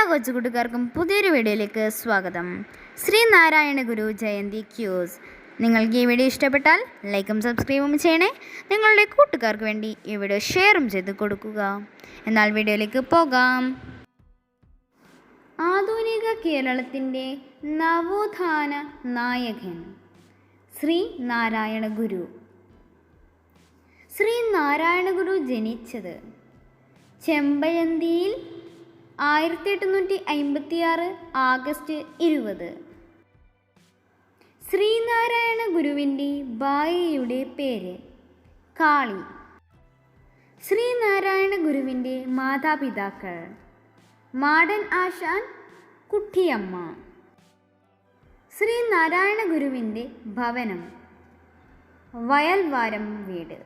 എല്ലാ കൊച്ചുകൂട്ടുകാർക്കും പുതിയൊരു വീഡിയോയിലേക്ക് സ്വാഗതം. ശ്രീനാരായണ ഗുരു ജയന്തി ക്യൂസ്. നിങ്ങൾക്ക് ഈ വീഡിയോ ഇഷ്ടപ്പെട്ടാൽ ലൈക്കും സബ്സ്ക്രൈബും ചെയ്യണേ. നിങ്ങളുടെ കൂട്ടുകാർക്ക് വേണ്ടി ഈ വീഡിയോ ഷെയറും ചെയ്ത് കൊടുക്കുക. എന്നാൽ വീഡിയോയിലേക്ക് പോകാം. ആധുനിക കേരളത്തിന്റെ നവോത്ഥാന നായകൻ ശ്രീ നാരായണ ഗുരു. ശ്രീ നാരായണ ഗുരു ജനിച്ചത് ചെമ്പഴന്തിയിൽ ആയിരത്തി എട്ടുന്നൂറ്റി അമ്പത്തിയാറ് ആഗസ്റ്റ് ഇരുപത്. ശ്രീനാരായണ ഗുരുവിന്റെ ഭാര്യയുടെ പേര് കാളി. ശ്രീനാരായണ ഗുരുവിന്റെ മാതാപിതാക്കൾ മാടൻ ആശാൻ കുട്ടിയമ്മ. ശ്രീനാരായണ ഗുരുവിന്റെ ഭവനം വയൽവാരം വീട്.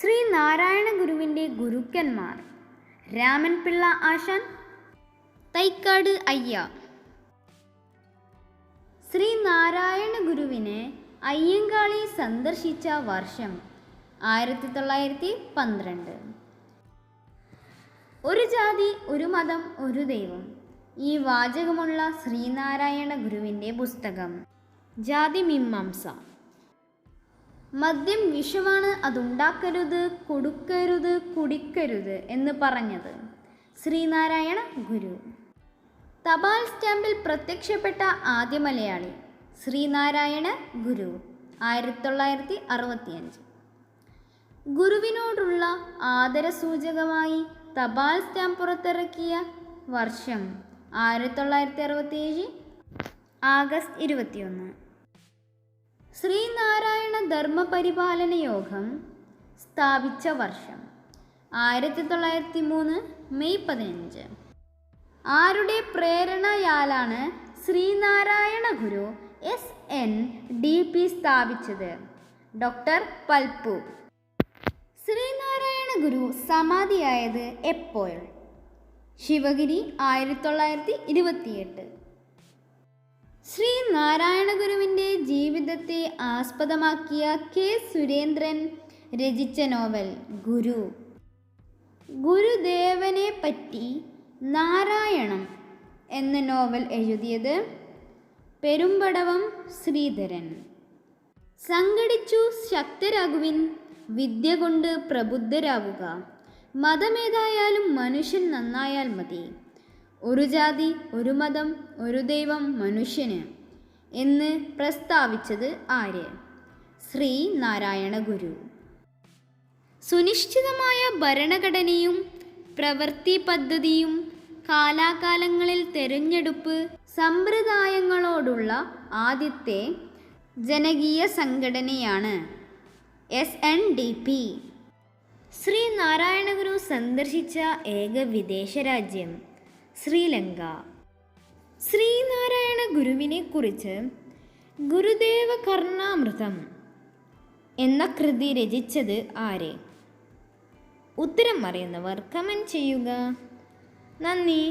ശ്രീ നാരായണ ഗുരുവിന്റെ ഗുരുക്കന്മാർ രാമൻ പിള്ള ആശാൻ. തൈക്കാട് അയ്യ. ശ്രീ നാരായണ ഗുരുവിനെ അയ്യങ്കാളി സന്ദർശിച്ച വർഷം ആയിരത്തി തൊള്ളായിരത്തി പന്ത്രണ്ട്. ഒരു ജാതി ഒരു മതം ഒരു ദൈവം. ഈ വാചകമുള്ള ശ്രീനാരായണ ഗുരുവിന്റെ പുസ്തകം. ജാതി മീമാംസ മദ്യം വിഷമാണ് അതുണ്ടാക്കരുത് കൊടുക്കരുത് കുടിക്കരുത് എന്ന് പറഞ്ഞത്. ശ്രീനാരായണ ഗുരു. തപാൽ സ്റ്റാമ്പിൽ പ്രത്യക്ഷപ്പെട്ട ആദ്യ മലയാളി ശ്രീനാരായണ ഗുരു ആയിരത്തി തൊള്ളായിരത്തി അറുപത്തിയഞ്ച് ഗുരുവിനോടുള്ള ആദരസൂചകമായി തപാൽ സ്റ്റാമ്പ് പുറത്തിറക്കിയ വർഷം ആയിരത്തി തൊള്ളായിരത്തി അറുപത്തിയേഴ് ആഗസ്റ്റ് ഇരുപത്തിയൊന്ന്. ശ്രീനാരായണ ധർമ്മപരിപാലന യോഗം സ്ഥാപിച്ച വർഷം ആയിരത്തി തൊള്ളായിരത്തി മൂന്ന് മെയ് പതിനഞ്ച്. ആരുടെ പ്രേരണയാലാണ് Sreenarayana Guru S N D P സ്ഥാപിച്ചത്? ഡോക്ടർ പൽപ്പു. ശ്രീനാരായണ ഗുരു സമാധിയായത് എപ്പോൾ? ശിവഗിരി ആയിരത്തി തൊള്ളായിരത്തി ഇരുപത്തിയെട്ട് ശ്രീ നാരായണ ഗുരുവിന്റെ ജീവിതത്തെ ആസ്പദമാക്കിയ കെ. സുരേന്ദ്രൻ രചിച്ച നോവൽ ഗുരു. ഗുരുദേവനെ പറ്റി നാരായണം എന്ന നോവൽ എഴുതിയത് പെരുമ്പടവം ശ്രീധരൻ. സംഘടിച്ചു ശക്തരാകുവിൻ വിദ്യ കൊണ്ട് പ്രബുദ്ധരാവുക. മതമേതായാലും മനുഷ്യൻ നന്നായാൽ മതി. ഒരു ജാതി ഒരു മതം ഒരു ദൈവം മനുഷ്യന്. എന്ന് പ്രസ്താവിച്ചത് ആര്? ശ്രീ നാരായണ ഗുരു. സുനിശ്ചിതമായ ഭരണഘടനയും പ്രവൃത്തി പദ്ധതിയും കാലാകാലങ്ങളിൽ തെരഞ്ഞെടുപ്പ് സമ്പ്രദായങ്ങളോടുള്ള ആദ്യത്തെ ജനകീയ സംഘടനയാണ് S N D P. Sree Narayana Guru സന്ദർശിച്ച ഏക വിദേശ രാജ്യം ശ്രീലങ്ക. ശ്രീനാരായണ ഗുരുവിനെ കുറിച്ച് ഗുരുദേവ കർണാമൃതം എന്ന കൃതി രചിച്ചത് ആരെ? ഉത്തരം അറിയുന്നവർ കമന്റ് ചെയ്യുക. നന്ദി.